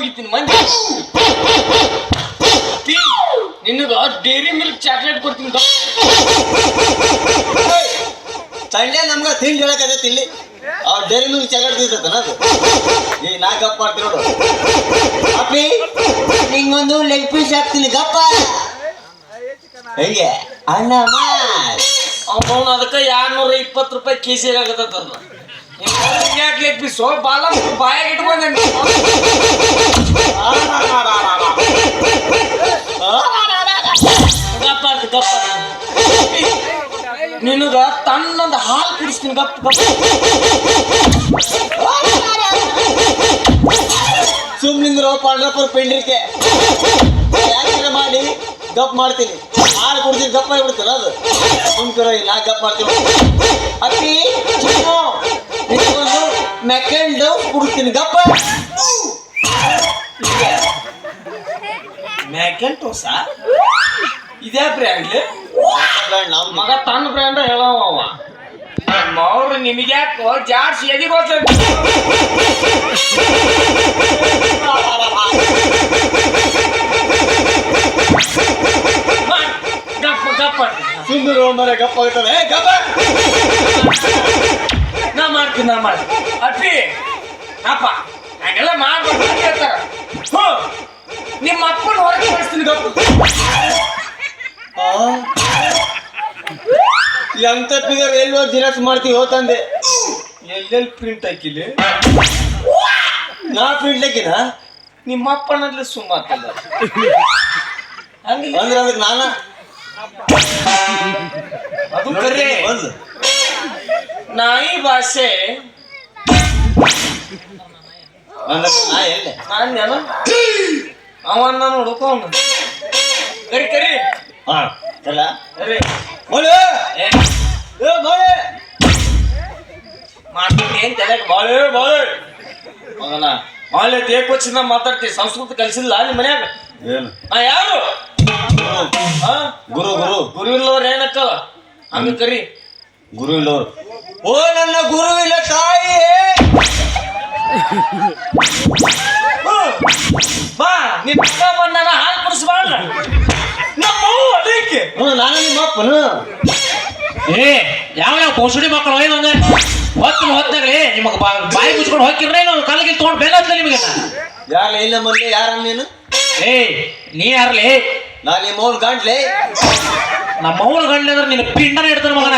ಮುಗಿತೀನಿ ಮಂದಿ ನಿನಗ dairy milk chocolate ಕೊಡ್ತೀನಿ ಸಂಡೇ ನಮ್ಗ ತಿಂಡಿ ಹೇಳಕತೈತಿ ಇಲ್ಲಿ. ಅವ್ರ ಡೈರಿ ಮಿಲ್ಕ್ ಚಾಕ್ಲೇಟ್ ತಿಂತೈತನ ಅದು? ಈ ನಾ ಗಪ್ ಮಾಡ್ತೀನಿ ನೋಡು. ಅಪ್ಪಿ ನಿಂಗೊಂದು ಲೆಗ್ ಪೀಸ್ ಹಾಕ್ತೀನಿ ಗಪ್ಪ. ಹೆಂಗೆ? ಅಣ್ಣ ಅದಕ್ಕೆ ಎರಡ್ನೂರ ಇಪ್ಪತ್ತು ರೂಪಾಯಿ ಕೆ ಜಿ ಆಗತ್ತದ ಯಾಕೆ ಬಿಸೋ ಬಾಲ ಬಾಯಾಗ ಇಟ್ಕೊಂಡೆ ಗಪ್ಪ ಅಂತ, ಗಪ್ಪ. ನಿನಗ ತಣ್ಣಂದ ಹಾಲು ಕುಡಿಸ್ತೀನಿ ಗಪ್ಪ ಗಪ್ ಸುಮ್ನಿಂದ್ರು ಪಾಂಡ್ರಪ್ಪರ ಪೆಂಡ್ರಿಕೆ. ಯಾಕೆ ಮಾಡಿ ಗಪ್ ಮಾಡ್ತೀನಿ. ಹಾಲು ಕುಡ್ತೀನಿ ಗಪ್ಪ ಆಗಿಬಿಡ್ತೀರ ಅದು. ಸುಮ್ಕಿರೋ ಇಲ್ಲ ಗಪ್ ಮಾಡ್ತೀನಿ. ಅಪ್ಪಿ ಮೆಕೆಂಡು ಕುಡ್ತೀನಿ ಗಪ್ಪ. ಮ್ಯಾಕೆಂಟೋಸ ಇದೇ ಬ್ರ್ಯಾಂಡ್ ನಮ್ಮ ಮಗ ತನ್ನ ಬ್ರ್ಯಾಂಡ್ ಹೇಳವ ಅವ. ಅವ್ರು ನಿಮಗೆ ಯಾಕೋ ಜಾಡ್ಸಿ ಎದಿಗೆ ಅಪ್ಪ ಹಂಗೆಲ್ಲ ಮಾಡ್ಬೇಕು ಅಂತ ಹೇಳ್ತಾರ. ಹ್ಞೂ ನಿಮ್ಮ ಅಪ್ಪನ ಹೊರಗೆ ಕಳಿಸ್ತೀನಿ ಗಪ್ಪ? ಎಂತ ಫಿಗರ್ ಎಲ್ಲೋ ಜಿರಾಕ್ಸ್ ಮಾಡ್ತೀವಿ ಹೋತಂದೆ ಎಲ್ಲೆಲ್ಲಿ ಪ್ರಿಂಟ್ ಹಾಕಿಲಿ? ನಾ ಪ್ರಿಂಟ್ ಹಾಕಿನ? ನಿಮ್ಮ ಅಪ್ಪನಲ್ಲೇ ಸುಮ್ಮತ್ತಲ್ಲ ಹಂಗಿಲ್ಲ ಅಂದ್ರೆ ಅದಕ್ಕೆ ನಾನ? ಅದು ಕರೆ. ನಾಯಿ ಭಾಷೆ. ನಾನ್ ಸಂಸ್ಕೃತಿ ಅವನ್ನ ನಾನು ಹುಡುಕೋನು ಕರಿ ಕರಿ. ಹಾ ಚಲ ಕರಿ. ಮೊಳೆ ಏ. ಮೊಳೆ ಮಾಡ್ತೀನಿ ಏನ್ ತಲೆಗೆ ಬಾಳೆ ಬಾಳೆ ಮಗನ ಬಾಳೆ ತೇಕೊಚ್ಚಿನ ಮಾತಾಡ್ತೀವಿ ಸಂಸ್ಕೃತ ಕಲಿಸಿಲ್ಲ ನಿಮ್ಮ ಮನ್ಯಾಗ? ಏನು? ಆ ಯಾರು? ಆ ಗುರು ಗುರು. ಗುರು ಇಲ್ಲವ್ರ ಏನಕ್ಕ ಹಂಗ ಕರಿ. ಗುರು ಇಲ್ಲವ್ರು ಓ ನನ್ನ ಗುರುವಿನ ತಾಯಿ. ಬಾ ನಿನ್ನ ಅಕ್ಕ ಬಂದಾನ ಹಾಲು ಕುಡಿಸ್ಬಾಳ ನಮ್ಮ ಅದಕ್ಕೆ. ಹ್ಞೂ ನಾನು ನಿಮ್ಮ ಅಪ್ಪನು. ಏ ಯಾವ ಯಾವ ಕೋಸುಡಿ ಮಕ್ಕಳು ಏನು ಅಂದ್ರೆ? ಹೊತ್ತು ಹೊತ್ತಾಗ್ಲಿ ನಿಮಗೆ ಬಾಯಿ ಮುಚ್ಕೊಂಡು ಹೋಗಿರ್ರಿ ನಾವು ಕಾಲಿಗೆ ತೊಗೊಂಡು ಬೆಲ್ಲ ಹತ್ತಲ ನಿಮಗೆ? ಯಾರ ಇಲ್ಲ ಮೊನ್ನೆ ಯಾರ ನೀನು? ಏ ನೀ ಯಾರ್ಲಿ? ನಾ ನಿಮ್ಮ ಮೌಲ್ ಗಂಟ್ಲೆ ನಮ್ಮ ಮೌಲ್ ಗಂಡ್ಲೆ ಅಂದ್ರೆ ನಿನ್ನ ಪಿಂಡನ ಇಡ್ತಾನೆ ಮಗನ.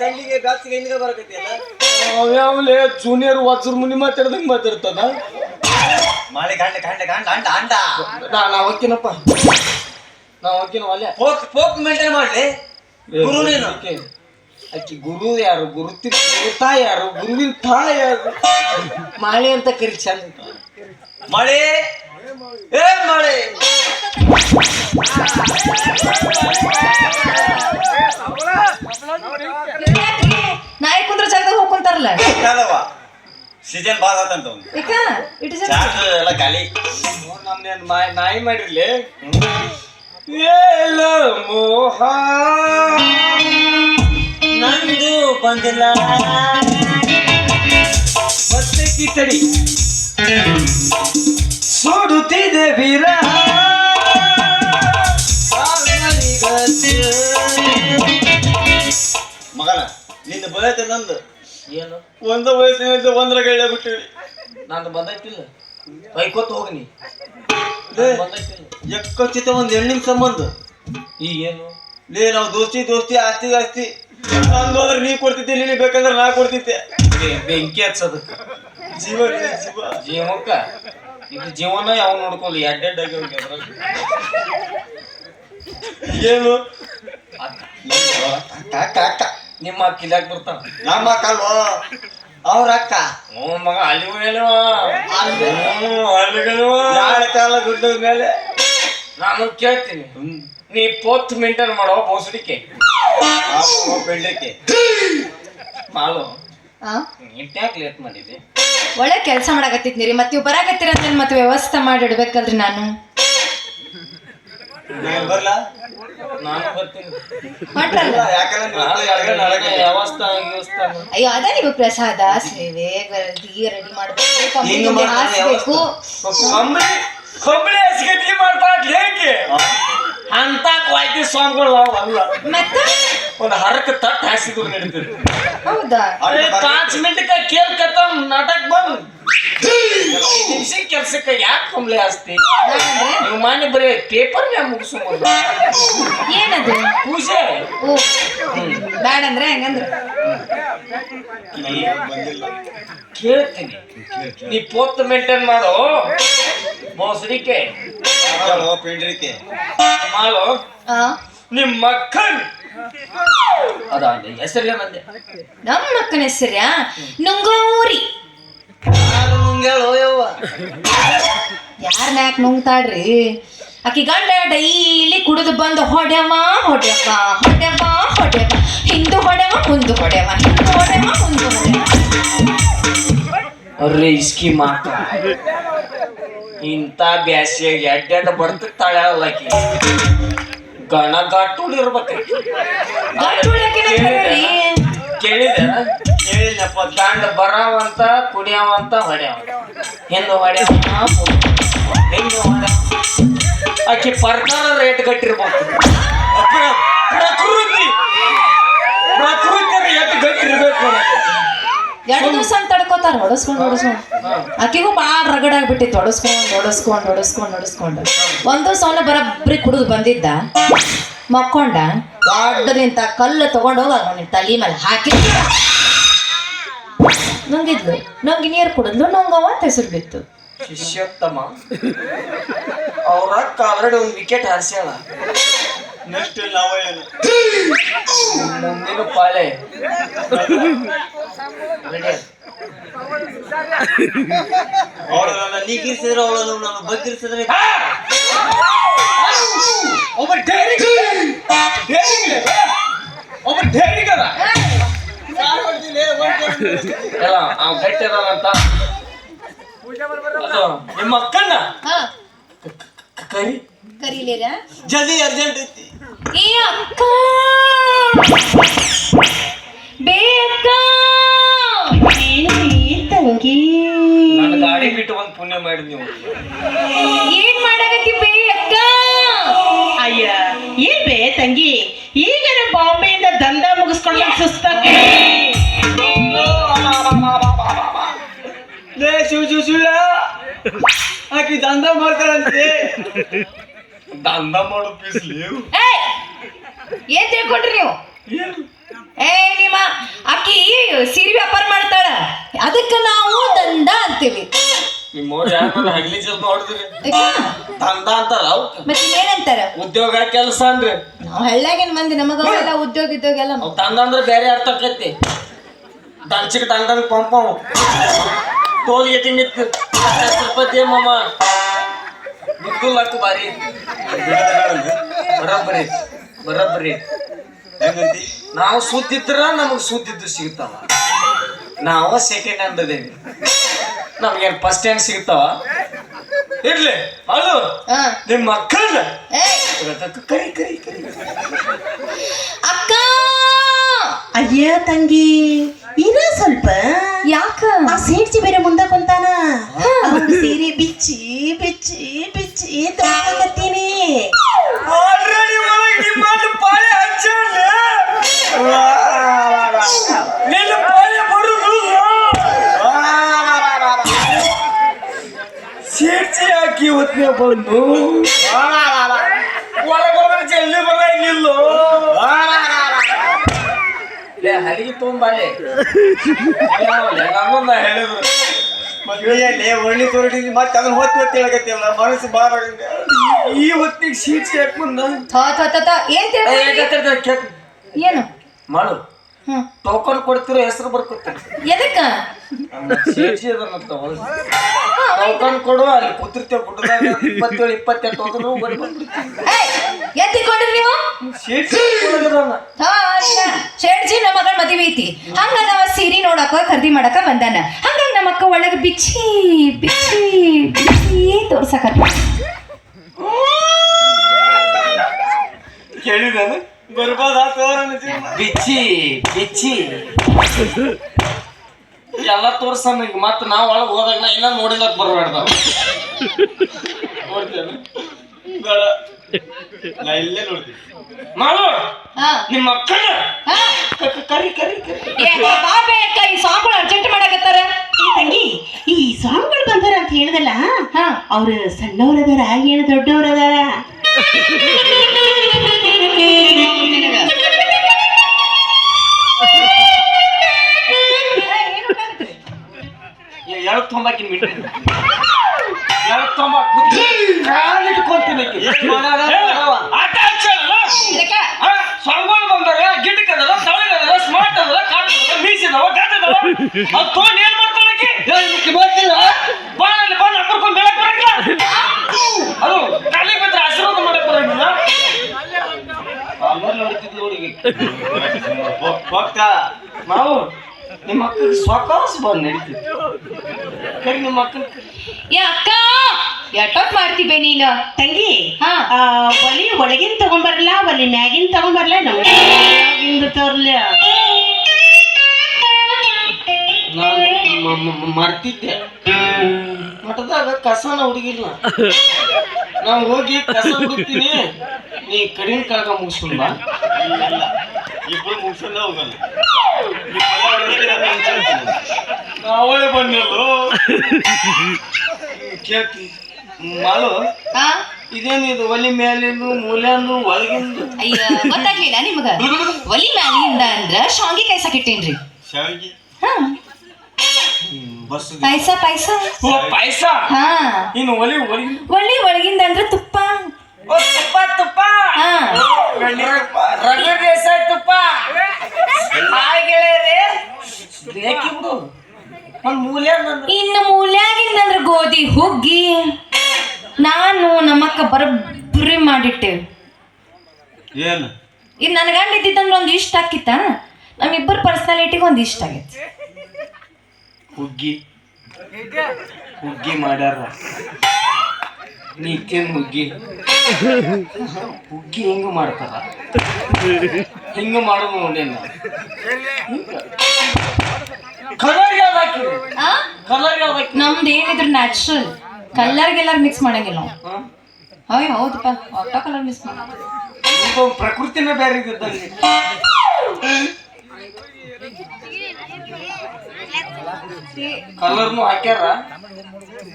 ತಂಗಿಗೆ ಬ್ಯಾಸಿಗೆ ಹಿಂದಿಗೆ ಬರಕತ್ತಿಯಲ್ಲ? ಅವ್ಯಾವಲೇ ಜೂನಿಯರ್ ವಾಚರ್ ಮುನಿ ಮಾತಾಡ್ದಂಗೆ ಮಾತಾಡ್ತಾನ ಮಾಳಿ ಗಂಡ ಗಂಡ ಗಂಡ ಅಂಡ ಅಂಡ ನಾ ನಾ ಹೋಗ್ತೀನಪ್ಪ ನಾ ಹೋಗ್ತೀನಿ ಒಲೆ ಫೋಕ್ ಪೋಕ್ ಮೇಂಟೈನ್ ಮಾಡ್ಲಿ ಗುರು ನೀನು ಆಕಿ ಗುರು ಯಾರು ಗುರುತಿ ಗುರುತಾ ಯಾರು ಗುರುವಿನ ತಾ ಯಾರು ಮಾಳಿ ಅಂತ ಕರಿ ಚಂದ ಮಳೆ ಏ ಮಳೆ ಹೋಗ್ಕೊಂತಾರಲ್ಲ ಯಾದವ ಸೀಸನ್ ಬಾದ ಆತಂತ ಅವ್ನು. ಈಗ ಇಟ್ ಇಸ್ ಚಾರ್ಜ್ ಎಲ್ಲ ಖಾಲಿ. ನಮ್ನೇನ್ ಮಾಯ ನಾಯಿ ಮಾಡಿರ್ಲಿ ಏಲ ಮೋಹ ನಂದು ಬಂದಿಲ್ಲ. ಮತ್ತೆ ಕಿತ್ತಡಿ ಸುಡುತ್ತಿದೆ ವೀರ. ಮಗನ ನಿನ್ನ ಬಯತೆ ನಂದು. ಏನು? ಒಂದ ವಯಸ್ಸಿನಿಂದ ಒಂದರ ಗೈಡ ಬಿಟ್ಟಿವಿ. ನಾನು ಬಂದೈತಿಲ್ಲ. ಬೈಕೋತ್ ಹೋಗ್ನಿ ಎಕ್ಕಚ್ಚಿತ ಒಂದ್ ಹೆಣ್ಣಿನ ಸಂಬಂಧ. ಈಗೇನು ಲೇ ನಾವು ದೋಸ್ತಿ ದೋಸ್ತಿ ಆಸ್ತಿ ಆಸ್ತಿ. ನಂದು ಅಂದ್ರೆ ನೀ ಕೊಡ್ತಿದ್ದೆ ನೀನು ಬೇಕಂದ್ರೆ ನಾ ಕೊಡ್ತಿದ್ದೆ. ಬೆಂಕಿ ಹಚ್ಚದ. ಜೀವ ಜೀವ. ಜೀವಕ್ಕ? ಇದು ಜೀವನ ಯಾವ ನೋಡ್ಕೊಲ್ಲ ಎಡ್ಡೆಡ್ ಆಗಿ. ಏನು? ಅಕ್ಕ, ಅಕ್ಕ ನಿಮ್ಮ ಕಿಲಾಕ್ ಬರ್ತಾನ ನಮ್ಮ ಅಕ್ಕಲ್ವ? ಅವ್ರ ಅಕ್ಕ? ಹ್ಞೂ ಮಗ ಅಲ್ಲಿ ಹೇಳುವ ಅಲ್ಲಿ ಯಾರ ಕಾಲ ಗುಡ್ಡದ ಮೇಲೆ? ನಾನು ಕೇಳ್ತೀನಿ. ನೀ ಪೋತ್ ಮೇಂಟೈನ್ ಮಾಡೋ ಬೋಸಡಿಕೆ. ಆ ಮಾಡು ಮಾಲು ಆ? ನೀಟ್ಯಾಕ್ ಲೇಟ್ ಮಾಡಿದ್ದೆ ಒಳ್ಳೆ ಕೆಲಸ ಮಾಡಕತ್ತಿದ್ನಿ ರೀ. ಮತ್ತೆ ನೀವು ಬರಾಕತ್ತೀರ ಅಂತ ಮತ್ತೆ ವ್ಯವಸ್ಥೆ ಮಾಡಿ ಇಡ್ಬೇಕಲ್ರಿ ನಾನು? ನೀನ್ ಬರ್ಲಾ? ನಾನು ಬರ್ತೀನಿ. ಅಯ್ಯೋ ಅದ ನೀವು ಪ್ರಸಾದ ಸೇವೆ ರೆಡಿ ಮಾಡಬೇಕು ಹಾಸ್ಬೇಕು. ಅಂತ ಕ್ವಾಲಿಟಿ ಸಾಂಗ್ಗಳು ಅವು ಅಲ್ಲ. ಮತ್ತೆ? ಒಂದು ಹರಕ ತಟ್ಟು ಹಾಸಿದ್ರು ನಡೀತದೆ. ಹೌದಾ? ಅರೆ ಪಾಂಚ್ ಮಿನಿಟ್ ಕೇಳ್ ಕತ್ತಮ್ ನಾಟಕ ಬಂದ್. ನಿಮಿಷ ಕೆಲ್ಸಕ್ಕೆ ಯಾಕೆ ಕುಂಬ್ಳೆ ನಾನಂದ್ರೆ? ನೀವು ಮಾನ್ಯ ಬರೀ ಪೇಪರ್ ನ್ಯಾಗ ಮುಗಿಸ್ಬೋದು ಏನದು? ಪೂಜೆ. ಅಂದ್ರೆ ಹೆಂಗಂದ್ರೆ. ಕೇಳ್ತೀನಿ. ನೀ ಪೋತ್ ಮೇಂಟೈನ್ ಮಾಡೋ. ಮೊಸರಿಕೆ ಮಾಡು ಆ? ನಿಮ್ಮ ಮಕ್ಕನ್ ಅದ ಹೆಸರೇ ಬಂದೆ ನಮ್ಮ ಅಕ್ಕನ ಹೆಸರ್ಯಾ ನುಂಗೋರಿ. ಯಾರ ಯಾರನ್ನ ಯಾಕೆ ನುಂಗ್ತಾಡ್ರಿ ಆಕಿ ಗಂಡ ಡೈಲಿ ಕುಡಿದು ಬಂದು ಹೊಡೆವ ಹೊಡೆವ ಹೊಡೆವ ಹೊಡೆವ ಹಿಂದು ಹೊಡೆವ ಮುಂದು ಹೊಡೆವ ಹಿಂದು ಹೊಡೆವ ಮುಂದು ಹೊಡೆವ ಅರ್ರೆ ಇಸ್ಕಿ ಮಾತ. ಇಂಥ ಬ್ಯಾಸಿಯಾಗಿ ಅಡ್ಡಾಡ ಬಡ್ತಾಳೆ ಅಲ್ಲಕಿ ಗಣ ಗಟ್ಟುಳಿ ಇರ್ಬೇಕು. ಕೇಳಿದೆ. ಕೇಳಿದಪ್ಪ ಗಂಡ ಬರವಂತ ಕುಡಿಯವಂತ ಹೊಡ್ಯಾವ ಹಿಂದೆ ಹೊಡ್ಯಾವ ಹಿಂದೆ ಆಕಿ ಪ್ರಕಾರ ರೇಟ್ ಕಟ್ಟಿರ್ಬೋದು ಪ್ರ- ಪ್ರಕೃತಿ. ಪ್ರಕೃತಿ ರೇಟ್ ಅನ್ನಕ್ಕೆ. ಎರಡು ದಿವಸ ಅಂತ ತಡ್ಕೋತಾರ ಹೊಡಸ್ಕೊಂಡು ಹೊಡಸ್ಕೊಂಡು. ಆಕಿಗೂ ಭಾಳ ರಗಡ್ ಆಗ್ಬಿಟ್ಟಿತ್ತು ಹೊಡಸ್ಕೊಂಡು ಹೊಡಸ್ಕೊಂಡು ಹೊಡಸ್ಕೊಂಡು ಹೊಡಸ್ಕೊಂಡು. ಒಂದು ದಿವಸ ಅವನ ಬರಬ್ರಿ ಕುಡಿದು ಬಂದಿದ್ದ ಮಕ್ಕೊಂಡ ದೊಡ್ಡದಿಂತ ಕಲ್ಲು ತಗೊಂಡೋಗ ಅವನಿಗೆ ತಲೆ ಮೇಲೆ ಹಾಕಿ. ನುಂಗಿದ್ಲು ನಂಗೆ ನೀರು ಕುಡಿದ್ಲು ನುಂಗವ ಅಂತ ಹೆಸರು ಬಿತ್ತು. ಶಿಷ್ಯೋತ್ತಮ. ಅವ್ರ ಆಲ್ರೆಡಿ ಒಂದು ವಿಕೆಟ್ ಹಾರಿಸ್ಯಾಳ. ನೆಕ್ಸ್ಟ್ ನಾವು ಅವ ಏನು ಮುಂದಿನ ಪಾಳೆ ರೆಡಿ ಅವಳು ನನ್ನ ನೀಗಿರ್ಸಿದ್ರೆ ಅವಳು ನನ್ನ ಬಗ್ಗಿರ್ಸಿದ್ರೆ ಒಬ್ಬ ಡೈರಿ ಒಬ್ಬ ಡೈರಿ ಕದ ಎಲ್ಲ ಆ ಗಟ್ಟಿ ಅದಾನಂತ ಅದು ನಿಮ್ಮ ಅಕ್ಕನ್ನ ಹಾ. ಕರಿ. ಕರಿಲೇರ ಜಲ್ದಿ ಅರ್ಜೆಂಟ್ ಐತಿ. ಏ ಅಕ್ಕ ಬೇಕ ತಂಗಿ? ನನ್ನ ಗಾಡಿ ಬಿಟ್ಟು ಒಂದು ಪುಣ್ಯ ಮಾಡಿ ನೀವು. ಏನ್ ಮಾಡಕತ್ತಿ ಬೇ ಅಕ್ಕ ಅಯ್ಯ ಏನ್ ಬೇ ತಂಗಿ? ಈಗ ಬಾಂಬೆಯಿಂದ ದಂಧ ಮುಗಿಸ್ಕೊಂಡು ಸುಸ್ತಾಗಿ. ಲೇ ಶಿವ ಶಿವ ಶಿವ. ಆಕಿ ದಂಧ ಮಾಡ್ತಾಳಂತೆ. ದಂಧ ಮಾಡು ಪೀಸ್ಲಿ ಏನ್ ತಿಳ್ಕೊಂಡ್ರಿ ನೀವು? ಏ ನಿಮ್ಮ ಅಕ್ಕಿ ಸೀರೆ ವ್ಯಾಪಾರ ಮಾಡ್ತಾಳ. ಅದಕ್ಕೆ ನಾವು ದಂಡ ಅಂತೀವಿ. ನಿಮ್ಮವ್ರು ಯಾರು ಹಗ್ಲಿ ಸ್ವಲ್ಪ ನೋಡಿದ್ರಿ? ದಂಧ ಅಂತಾರ ಅವ್ ಮತ್ತೆ ಏನಂತಾರ ಉದ್ಯೋಗ ಕೆಲಸ ಅಂದ್ರೆ. ನಾವು ಹಳ್ಳ್ಯಾಗಿನ ಮಂದಿ ನಮಗೆಲ್ಲ ಉದ್ಯೋಗ ಇದ್ಯೋಗ ಎಲ್ಲ ತಂದ್ರೆ ದಂಧ ಅಂದ್ರೆ ಬೇರೆ ಅರ್ಥ ಆಕೈತಿ. ದಂಚಿಗೆ ದಂಡಂಗ್ ಪಂಪ ಅವ್ ಟೋಲ್ಗೇಟಿ ನಿಂತು ತಿರುಪತಿ ಮಾಮ. ನಿಂತು ಹಾಕು ಬಾರಿ. ಬರಬ್ಬರಿ ಬರಬ್ಬರಿ. ನಾವು ಸುದ್ದಿದ್ರ ನಮಗ್ ಸುದ್ದಿದ್ದು ಸಿಗ್ತಾವ. ನಾವು ಸೆಕೆಂಡ್ ಹ್ಯಾಂಡ್ ಅದೇವಿ ನಮ್ಗೇನ್ ಫಸ್ಟ್ ಹ್ಯಾಂಡ್ ಸಿಗ್ತಾವ? ಇರ್ಲಿ ಅಲ್ಲೂ ನಿಮ್ ನಿಮ್ಮ ಮಕ್ಕಳ ಕರಿ ಕರಿ ಕರಿ. ಅಕ್ಕ! ಅಯ್ಯ ತಂಗಿ. ಇನ್ನ ಸ್ವಲ್ಪ. ಯಾಕ? ಆ ಸೇಡ್ಸಿ ಬೇರೆ ಮುಂದೆ ಕುಂತಾನ. ಅವ್ನ್ ಸೀರೆ ಬಿಚ್ಚಿ ಬಿಚ್ಚಿ ಬಿಚ್ಚಿ ತಗೊಳ್ತೀನಿ ಆಲ್ರೆಡಿ ನಿಮ್ಮಲ್ಲಿ ಪಾಳೆ ಹಚ್ಚಾಳ ನಿನ್ನ ಪಾಳೆ ಬರುದು. ಹಾಕಿ ಬಂದು. ಜಲ್ದಿ ಬರ ನಿಲ್ಲು ಹಲಿಗೆ ಹೇಳಿದ್ರು ಮದುವೆಯಲ್ಲಿ ಒಳ್ಳೆ ತೋರಿಸಿ ಮತ್ತೆ ಅದನ್ನ ಹೊತ್ತು ಹೊತ್ತು ಮನಸ್ಸು ಬಾರ ಈ ಹೊತ್ತಿಗೆ ಸೀಟ್ ಯಾಕೆ ನನ್ ತಾ ಥೋ ತ ಏನು ಏನ್ ಮಾಡು ಟೋಕನ್ ಕೊಡ್ತಿರೋ ಹೆಸರು ಬರ್ಕೊತೀನಿ ಎದಕ್ಕ? ಸೇರ್ಸಿ ಅದನ್ನಂತ ಟೋಕನ್ ಕೊಡು ಅಲ್ಲಿ ಕೂತಿರ್ತೇವೆ ಗುಡ್ಡದಾಗ ಇಪ್ಪತ್ತೇಳು ಇಪ್ಪತ್ತೆಂಟು ಹೋದ್ರು ಬರಿ ನೀವು? ಶೇಡ್ಜಿ ನಮ್ಮ ಮಗಳ ಮದುವೆ ಐತಿ. ಹಂಗ ನಾವ ಸೀರೆ ನೋಡಕ ಖರೀದಿ ಮಾಡಕ ಬಂದಾನ. ಹಂಗ ನಮ್ಮ ಅಕ್ಕ ಒಳಗ ಬಿಚ್ಚಿ ಬಿಚ್ಚಿ ಬಿಚ್ಚಿ ತೋರ್ಸಕ ಕೇಳಿದಾನ ಬರ್ಬೋದಾ ತೋರಣ ಬಿಚ್ಚಿ ಬಿಚ್ಚಿ. ಎಲ್ಲ ತೋರ್ಸ ಈಗ ಮತ್ತೆ ನಾವು ಒಳಗೆ ಹೋದಾಗ ನಾ ಇಲ್ಲ ನೋಡಿಲ್ಲ ಬರಬೇಡ್ದ ನೋಡ್ತೇನೆ. ನಾ ಇಲ್ಲೇ ನೋಡ್ತೀನಿ. ಮಾಡು. ಹಾ. ನಿಮ್ಮ ಅಕ್ಕನ. ಹಾ. ಕರಿ ಕರಿ ಈ ಸಾಂಗ್ಗಳು ಅರ್ಜೆಂಟ್ ಮಾಡಕತ್ತಾರ. ಈ ತಂಗಿ ಈ ಬಂದಾರ ಅಂತ ಹೇಳಿದಲ್ಲ ಹಾ. ಅವ್ರು ಸಣ್ಣವ್ರದಾರ ಏನು ದೊಡ್ಡವ್ರದಾರ ತೊಂಬಾಕಿನ ಬಿಟ್ಟು. ಎಳಕ್ ತೊಂಬಾಕ್ ಕಾಲಿಟ್ಕೊಂತೀನಿ ಆಟ ಹಚ್ಚಲ್ಲ ಇದಕ್ಕ? ಸಂಗೋಳ ಬಂದಾಗ ಗಿಡಕ್ಕದಲ್ಲ ತಳಗದಲ್ಲ ಸ್ಮಾರ್ಟ್ ಅದಲ್ಲ ಕಾಣದಲ್ಲ ಮೀಸಿದವ ಗದ್ದದವ ಅದು ತೊಗೊಂಡು ಏನ್ ಬಂದು ಅಪ್ಪರ್ಕೊಂಡು ಬೆಳಕ್ ಬರಂಗಿಲ್ಲ. ಅದು ಕಾಲಿಗೆ ಬಿದ್ರೆ ಆಶೀರ್ವಾದ ಮಾಡಕ್ ಬರಂಗಿಲ್ಲ. ಆಮೇಲೆ ನಾವು ನಿಮ್ಮ ಅಕ್ಕಗೆ ಸ್ವಕಾಸ್ ಬಂದು ಕರಿ ನಿಮ್ಮ ಮಕ್ಕಳು. ಯಾ ಅಕ್ಕ ಎಷ್ಟೊತ್ ಮಾಡ್ತೀವಿ ನೀನು? ತಂಗಿ ಹಾ. ಒಲಿ ಒಳಗಿನ ತಗೊಂಬರ್ಲ ಒಲಿ ಮ್ಯಾಗಿನ ತಗೊಂಬರ್ಲ ನಮ್ಗಿಂದ ತೋರ್ಲ. ನಾನು ಮರ್ತಿದ್ದೆ. ಮಠದಾಗ ಕಸನ ಹುಡುಗಿಲ್ಲ. ನಾವು ಹೋಗಿ ಕಸ ಹುಡುಕ್ತೀನಿ. ನೀ ಕಡಿನ ಕಳಗ ಮುಗಿಸ್ಕೊಂಡ್ ಇಬ್ಬರು ಮುಗಿಸಲ್ಲ ಹೋಗಲ್ಲ. ನಾವೇ ಬಂದಲ್ಲೋ ಕೇಳ್ತಿ ಹಾ? ಇದೇನಿದು? ಒಲಿ ಮೇಲಿಂದು ಮೂಲೆಂದು ಒಳಗಿಂದು? ಅಯ್ಯ ಗೊತ್ತಾಗ್ಲಿಲ್ಲ ನಿಮಗ. ಒಲಿ ಮ್ಯಾಲಿಂದ ಅಂದ್ರ ಶಾಂಗಿ ಕಾಯ್ಸಕಿಟ್ಟೇನ್ರಿ ಶಾವಿಗೆ? ಹಾ. ಬಸ್ ಪಾಯ್ಸ ಪಾಯ್ಸ. ಓ ಪಾಯ್ಸ? ಹಾ. ಇನ್ನು ಒಲಿ ಒಳಗಿಂದ? ಒಲಿ ಒಳಗಿಂದ ಅಂದ್ರ ತುಪ್ಪ. ಓ ತುಪ್ಪ ತುಪ್ಪ. ಹಾ. ರಗಡ ದೇಸಾಯಿ ತುಪ್ಪ ಹಾಯ್ ಗೆಳೆಯರೇ ಬೇಕಿ ಬಿಡು ಒಂದ್ ಮೂಲೆ ಅಂದಂದ್ರೆ ಇನ್ನು ಮೂಲ್ಯಾಗಿಂದ ಅಂದ್ರೆ ಗೋಧಿ ಹುಗ್ಗಿ. ನಾನು ನಮ್ಮಕ್ಕ ಬರಬ್ರಿ ಮಾಡಿಟ್ಟೇವೆ. ಏನು? ಇದು ನನ್ನ ಗಂಡ ಇದ್ದಿದ್ದಂದ್ರೆ ಒಂದು ಇಷ್ಟ ಆಕಿತ್ತ. ನಮ್ಮಿಬ್ಬರ ಪರ್ಸನಾಲಿಟಿಗೆ ಒಂದು ಇಷ್ಟ ಆಗೈತಿ. ಹುಗ್ಗಿ. ಹುಗ್ಗಿ ಮಾಡ್ಯಾರ. ಹುಗ್ಗಿ? ಹುಗ್ಗಿ ಹೆಂಗ ಮಾಡ್ತಾರ? ಹೆಂಗ ಮಾಡೋದು ನೋಡೇನ ಕಲರ್ ಯಾವ್ದು ಹಾಕಿರಿ ಆ? ಕಲರ್ ಯಾವ್ದು ಹಾಕಿ ನಮ್ದು ಏನಿದ್ರು ನ್ಯಾಚುರಲ್ ಕಲ್ಲರ್ ಗೆಲ್ಲರ್ ಮಿಕ್ಸ್ ಮಾಡಂಗಿಲ್ಲ ನಾವು. ಹೌಯ್ ಹೌದಪ್ಪ. ಒಟ್ಟ ಕಲರ್ ಮಿಕ್ಸ್ ಮಾಡ. ಪ್ರಕೃತಿನೇ ಬೇರೆ ಇದ್ದಂಗೆ. ಕಲರ್ನು ಹಾಕ್ಯಾರ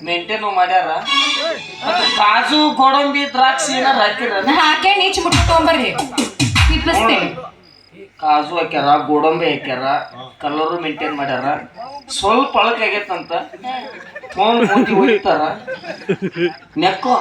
ಮೇಂಟೇನು ಮಾಡ್ಯಾರ. ಮತ್ತೆ ಕಾಜು ಗೋಡಂಬಿ ದ್ರಾಕ್ಷಿ ಏನಾರ ಹಾಕಿರ ನಾ ಹಾಕೇ ನೀಚ್ ಮುಟ್ಕೊಂಬರ್ರಿ ತಿಪ್ಪಿಸ್ತೇವೆ ಕಾಜು ಹಾಕ್ಯಾರ ಗೋಡಂಬಿ ಹಾಕ್ಯಾರ. ಕಲರು ಮೇಂಟೈನ್ ಮಾಡ್ಯಾರ. ಸ್ವಲ್ಪ ಅಳಕ್ ಆಗೈತಂತ ಫೋನ್ ಮೂತಿ ಹೊಡಿತಾರ ನೆಕ್ಕೋ.